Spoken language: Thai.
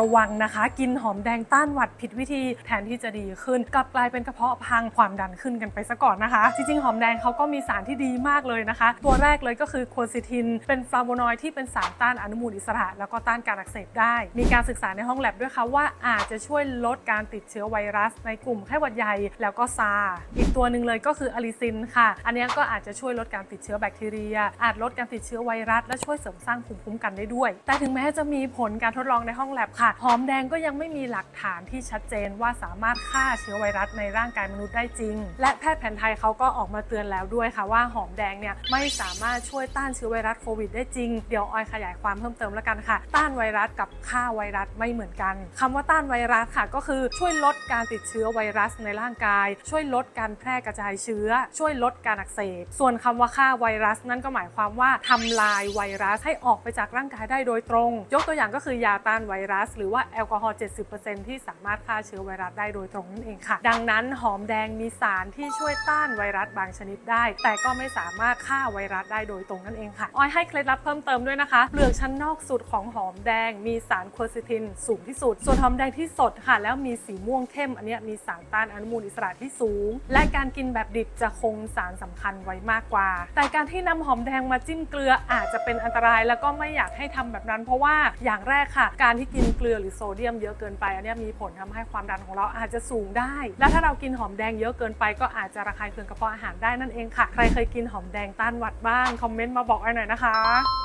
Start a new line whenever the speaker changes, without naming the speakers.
ระวังนะคะ กินหอมแดงต้านหวัดผิดวิธีแทนที่จะดีขึ้น กลับกลายเป็นกระเพาะพังความดันขึ้นกันไปซะก่อนนะคะ จริงๆ หอมแดงเขาก็มีสารที่ดีมากเลยนะคะ ตัวแรกเลยก็คือโคซิทิน เป็นฟลาโวนอยด์ที่เป็นสารต้านอนุมูลอิสระ แล้วก็ต้านการอักเสบได้ มีการศึกษาในห้องแลบด้วยค่ะว่าอาจจะช่วยลดการติดเชื้อไวรัส ในกลุ่มไข้หวัดใหญ่แล้วก็ซาร์อีกตัวหนึ่งเลยก็คืออะลิซินค่ะ อันนี้ก็อาจจะช่วยลดการติดเชื้อแบคทีเรีย อาจลดการติดเชื้อไวรัส และช่วยเสริมสร้างภูมิคุ้มกันได้ด้วย แต่ถึงแม้จะมีผลการทดลองในห้องแลบค่ะหอมแดงก็ยังไม่มีหลักฐานที่ชัดเจนว่าสามารถฆ่าเชื้อไวรัสในร่างกายมนุษย์ได้จริง และแพทย์แผนไทยเขาก็ออกมาเตือนแล้วด้วยค่ะว่าหอมแดงเนี่ยไม่สามารถช่วยต้านเชื้อไวรัสโควิดได้จริง เดี๋ยวออยขยายความเพิ่มเติมแล้วกันค่ะ ต้านไวรัสกับฆ่าไวรัสไม่เหมือนกันคำว่าต้านไวรัสค่ะก็คือช่วยลดการติดเชื้อไวรัสในร่างกาย ช่วยลดการแพร่กระจายเชื้อ ช่วยลดการอักเสบ ส่วนคำว่าฆ่าไวรัส นั่นก็หมายความว่าทำลายไวรัสให้ออกไปจากร่างกายได้โดยตรง ยกตัวอย่างก็คือยาต้านไวรัสหรือว่าแอลกอฮอล์ 70%ที่สามารถฆ่าเชื้อไวรัสได้โดยตรงนั่นเองค่ะ ดังนั้นหอมแดงมีสารที่ช่วยต้านไวรัสบางชนิดได้ แต่ก็ไม่สามารถฆ่าไวรัสได้โดยตรงนั่นเองค่ะออยให้เคล็ดลับเพิ่มเติมด้วยนะคะ เปลือกชั้นนอกสุดของหอมแดงมีสารโคซิทินสูงที่สุด ส่วนหอมแดงที่สดค่ะ แล้วมีสีม่วงเข้มอันนี้มีสารต้านอนุมูลอิสระที่สูง และการกินแบบดิบจะคงสารสำคัญไว้มากกว่า แต่การที่นำหอมแดงมาจิ้มเกลืออาจจะเป็นอันตรายแล้วก็ไม่อยากให้ทำแบบนั้น เพราะว่าอย่างแรกค่ะ การที่กินเกลือือหรือโซเดียมเยอะเกินไป อันนี้มีผลทำให้ความดันของเราอาจจะสูงได้ และถ้าเรากินหอมแดงเยอะเกินไป ก็อาจจะระคายเคืองกระเพาะอาหารได้นั่นเองค่ะ ใครเคยกินหอมแดงต้านหวัดบ้างคอมเมนต์มาบอกไอ้หน่อยนะคะ